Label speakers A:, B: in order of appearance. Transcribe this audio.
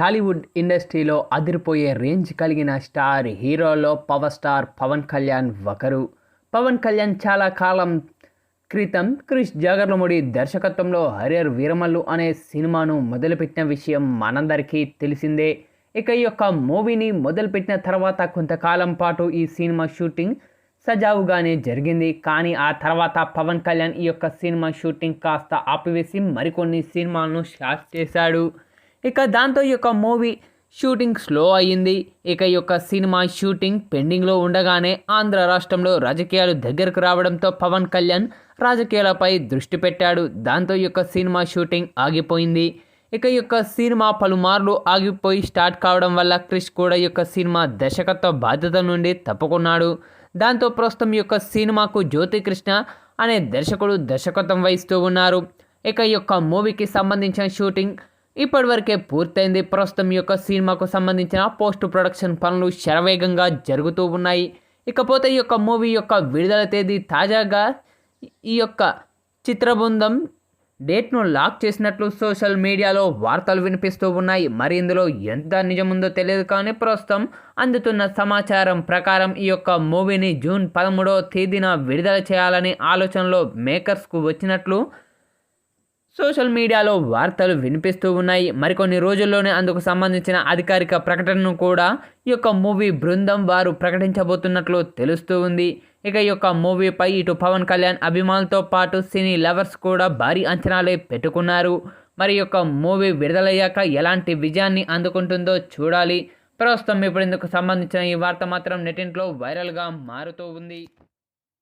A: టాలీవుడ్ ఇండస్ట్రీలో అదిరిపోయే రేంజ్ కలిగిన స్టార్ హీరోలో పవర్ స్టార్ పవన్ కళ్యాణ్ ఒకరు. పవన్ కళ్యాణ్ చాలా కాలం క్రితం క్రిష్ జాగర్లముడి దర్శకత్వంలో హరియర్ వీరమల్లు అనే సినిమాను మొదలుపెట్టిన విషయం మనందరికీ తెలిసిందే. ఇక ఈ యొక్క మూవీని మొదలుపెట్టిన తర్వాత కొంతకాలం పాటు ఈ సినిమా షూటింగ్ సజావుగానే జరిగింది. కానీ ఆ తర్వాత పవన్ కళ్యాణ్ ఈ యొక్క సినిమా షూటింగ్ కాస్త ఆపివేసి మరికొన్ని సినిమాలను షాట్ చేశాడు. ఇక దాంతో ఈ యొక్క మూవీ షూటింగ్ స్లో అయ్యింది. ఇక ఈ యొక్క సినిమా షూటింగ్ పెండింగ్లో ఉండగానే ఆంధ్ర రాష్ట్రంలో రాజకీయాలు దగ్గరకు రావడంతో పవన్ కళ్యాణ్ రాజకీయాలపై దృష్టి పెట్టాడు. దాంతో ఈ యొక్క సినిమా షూటింగ్ ఆగిపోయింది. ఇక ఈ యొక్క సినిమా పలుమార్లు ఆగిపోయి స్టార్ట్ కావడం వల్ల క్రిష్ కూడా ఈ యొక్క సినిమా దర్శకత్వ బాధ్యత నుండి తప్పుకున్నాడు. దాంతో ప్రస్తుతం ఈ యొక్క సినిమాకు జ్యోతి కృష్ణ అనే దర్శకుడు దర్శకత్వం వహిస్తూ ఉన్నారు. ఇక ఈ యొక్క మూవీకి సంబంధించిన షూటింగ్ ఇప్పటివరకే పూర్తయింది. ప్రస్తుతం ఈ యొక్క సినిమాకు సంబంధించిన పోస్ట్ ప్రొడక్షన్ పనులు శరవేగంగా జరుగుతూ ఉన్నాయి. ఇకపోతే ఈ యొక్క మూవీ యొక్క విడుదల తేదీ తాజాగా ఈ యొక్క చిత్రబృందం డేట్ను లాక్ చేసినట్లు సోషల్ మీడియాలో వార్తలు వినిపిస్తూ ఉన్నాయి. మరి ఇందులో ఎంత నిజముందో తెలియదు కానీ ప్రస్తుతం అందుతున్న సమాచారం ప్రకారం ఈ యొక్క మూవీని జూన్ పదమూడవ తేదీన విడుదల చేయాలని ఆలోచనలో మేకర్స్కు వచ్చినట్లు సోషల్ మీడియాలో వార్తలు వినిపిస్తూ ఉన్నాయి. మరికొన్ని రోజుల్లోనే అందుకు సంబంధించిన అధికారిక ప్రకటనను కూడా ఈ యొక్క మూవీ బృందం వారు ప్రకటించబోతున్నట్లు తెలుస్తూ ఉంది. ఇక ఈ యొక్క మూవీపై ఇటు పవన్ కళ్యాణ్ అభిమానులతో పాటు సినీ లవర్స్ కూడా భారీ అంచనాలే పెట్టుకున్నారు. మరి యొక్క మూవీ విడుదలయ్యాక ఎలాంటి విజయాన్ని అందుకుంటుందో చూడాలి. ప్రస్తుతం ఇప్పుడు ఇందుకు సంబంధించిన ఈ వార్త మాత్రం నెటింట్లో వైరల్గా మారుతూ ఉంది.